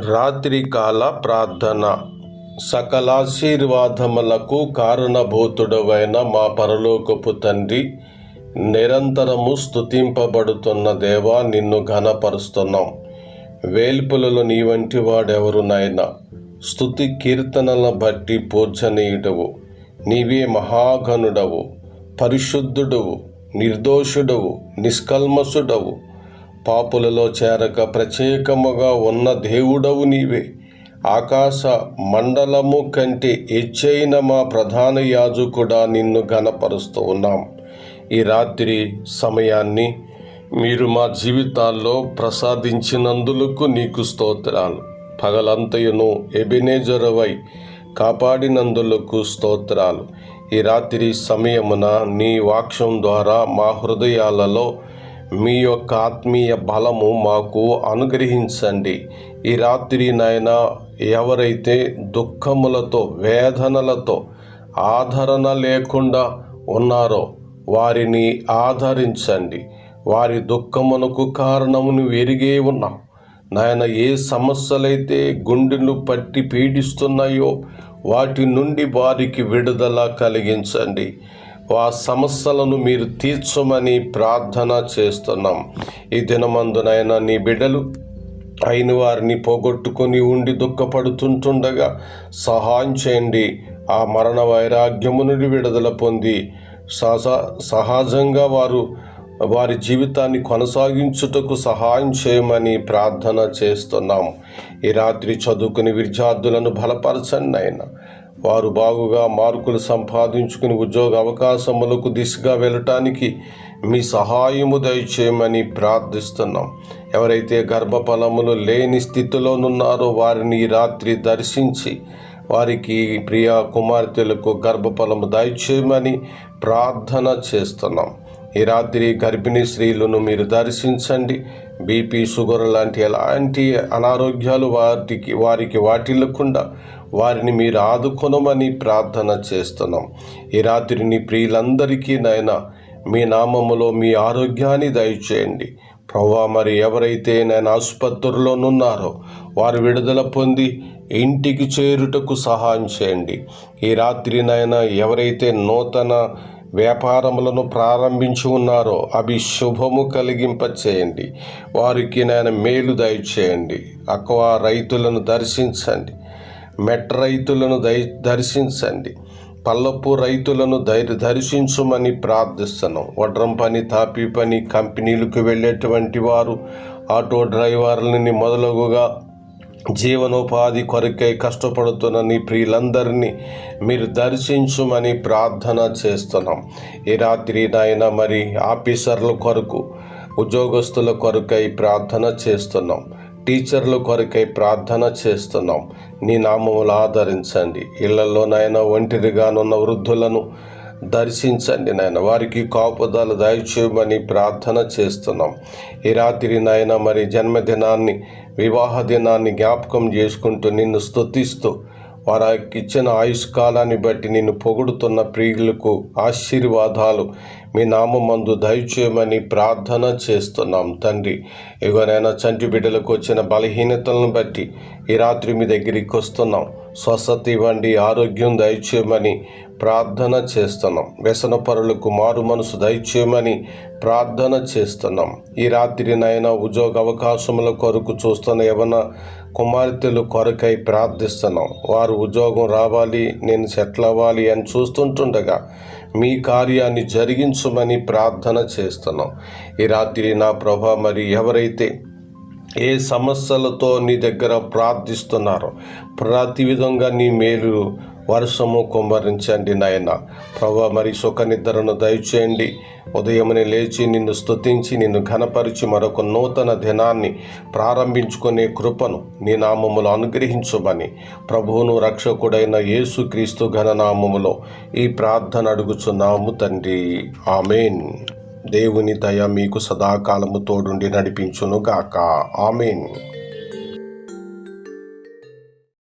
రాత్రికాల ప్రార్థన. సకలాశీర్వాదములకు కారణభూతుడవైన మా పరలోకపు తండ్రి నిరంతరము స్తుతింపబడుతున్న దేవా నిన్ను ఘనపరుస్తున్నాం. వేల్పులలో నీ వంటి వాడెవరునైనా స్థుతి కీర్తనల బట్టి పూజనీయుడవు నీవే మహాఘనుడవు. పరిశుద్ధుడవు. నిర్దోషుడవు. నిష్కల్మసుడవు పాపులలో చేరక ప్రత్యేకముగా ఉన్న దేవుడవు నీవే. ఆకాశ మండలము కంటే ఎచ్చైన మా ప్రధాన యాజకుడా నిన్ను గనపరుస్తూ ఉన్నాం. ఈ రాత్రి సమయాన్ని మీరు మా జీవితాల్లో ప్రసాదించినందులకు నీకు స్తోత్రాలు. పగలంతయును ఎబినేజరవై కాపాడినందులకు స్తోత్రాలు. ఈ రాత్రి సమయమున నీ వాక్యం ద్వారా మా హృదయాలలో మీ యొక్క ఆత్మీయ బలము మాకు అనుగ్రహించండి. ఈ రాత్రి నాయన ఎవరైతే దుఃఖములతో వేదనలతో ఆదరణ లేకుండా ఉన్నారో వారిని ఆదరించండి. వారి దుఃఖమునకు కారణమును ఎరిగే ఉన్నాం. నాయన ఏ సమస్యలైతే గుండెలు పట్టి పీడిస్తున్నాయో వాటి నుండి వారికి విడుదల కలిగించండి. ఆ సమస్యలను మీరు తీర్చమని ప్రార్థన చేస్తున్నాం. ఈ దినమందునైనా నీ బిడ్డలు అయిన వారిని పోగొట్టుకొని ఉండి దుఃఖపడుతుంటుండగా సహాయం చేయండి. ఆ మరణ వైరాగ్యము నుండి విడుదల పొంది సహజంగా వారు వారి జీవితాన్ని కొనసాగించుటకు సహాయం చేయమని ప్రార్థన చేస్తున్నాం. ఈ రాత్రి చదువుకుని విద్యార్థులను బలపరచండి అయినా వారు బాగుగా మార్కులు సంపాదించుకుని ఉద్యోగ అవకాశములకు దిశగా వెళ్ళటానికి మీ సహాయము దయచేయమని ప్రార్థిస్తున్నాం. ఎవరైతే గర్భఫలములు లేని స్థితిలోనున్నారో వారిని రాత్రి దర్శించి వారికి ప్రియ కుమార్తెలకు గర్భఫలము దయచేయమని ప్రార్థన చేస్తున్నాం. ఈ రాత్రి గర్భిణీ స్త్రీలను మీరు దర్శించండి. బీపీ షుగర్ లాంటి ఎలాంటి అనారోగ్యాలు వాటికి వారికి వాటిల్లకుండా వారిని మీరు ఆదుకొనమని ప్రార్థన చేస్తున్నాం. ఈ రాత్రిని ప్రియులందరికీ నాయన మీ నామములో మీ ఆరోగ్యాన్ని దయచేయండి. ప్రవ్వా మరి ఎవరైతే నేను ఆసుపత్రుల్లోనున్నారో వారు విడుదల పొంది ఇంటికి చేరుటకు సహాయం చేయండి. ఈ రాత్రి నాయన ఎవరైతే నూతన వ్యాపారములను ప్రారంభించి ఉన్నారో అవి శుభము కలిగింప చేయండి వారికి నేను మేలు దయచేయండి. అక్వా రైతులను దర్శించండి. మెట్ రైతులను దయ దర్శించండి. పల్లపు రైతులను ధైర్య దర్శించమని ప్రార్థిస్తున్నాం. వడ్రం పని తాపీ పని కంపెనీలకు వెళ్ళేటువంటి వారు ఆటో డ్రైవర్లని మొదలగుగా జీవనోపాధి కొరకై కష్టపడుతున్న నీ ప్రియులందరినీ మీరు దర్శించుమని ప్రార్థన చేస్తున్నాం. ఈ రాత్రి నాయన మరి ఆఫీసర్ల కొరకు ఉద్యోగస్తుల కొరకై ప్రార్థన చేస్తున్నాం. టీచర్ల కొరకై ప్రార్థన చేస్తున్నాం. నీ నామములు ఆదరించండి. ఇళ్ళలోనైనా ఒంటరిగానున్న వృద్ధులను దర్శించండి నాయన. వారికి కాపుదలు దయచేయమని ప్రార్థన చేస్తున్నాం. ఈ రాత్రి నాయన మరి జన్మదినాన్ని వివాహ దినాన్ని జ్ఞాపకం చేసుకుంటూ నిన్ను స్తుతిస్తూ వారికి ఇచ్చిన ఆయుష్కాలాన్ని బట్టి నిన్ను పొగుడుతున్న ప్రియులకు ఆశీర్వాదాలు. మీ నామందు దయచేయమని ప్రార్థన చేస్తున్నాం తండ్రి. ఇగోనైనా చంటి బిడ్డలకు వచ్చిన బలహీనతలను బట్టి ఈ రాత్రి మీ దగ్గరికి వస్తున్నాం. స్వస్థత ఇవ్వండి ఆరోగ్యం దయచేయమని ప్రార్థన చేస్తున్నాం. వ్యసన పరులకు మారు మనసు దయచేయమని ప్రార్థన చేస్తున్నాం. ఈ రాత్రి నైనా ఉద్యోగ అవకాశముల కొరకు చూస్తున్న యవన కుమార్తెలు కొరకై ప్రార్థిస్తున్నాం. వారు ఉద్యోగం రావాలి నేను సెటిల్ అవ్వాలి అని చూస్తుంటుండగా మీ కార్యాన్ని జరిగించమని ప్రార్థన చేస్తున్నాం. ఈ రాత్రి నా ప్రభా మరి ఎవరైతే ఏ సమస్యలతో నీ దగ్గర ప్రార్థిస్తున్నారో ప్రతి విధంగా నీ మేలు వర్షము కుమ్మరించండి నాయన. ప్రభా మరి సుఖ నిద్రను దయచేయండి. ఉదయమునే లేచి నిన్ను స్తుతించి నిన్ను ఘనపరిచి మరొక నూతన దినాన్ని ప్రారంభించుకునే కృపను నీ నామములో అనుగ్రహించమని ప్రభువును రక్షకుడైన యేసుక్రీస్తు ఘననామములో ఈ ప్రార్థన అడుగుచున్నాము తండ్రి. ఆమెన్. దేవుని దయ మీకు సదాకాలము తోడుండి నడిపించును గాక ఆమెన్.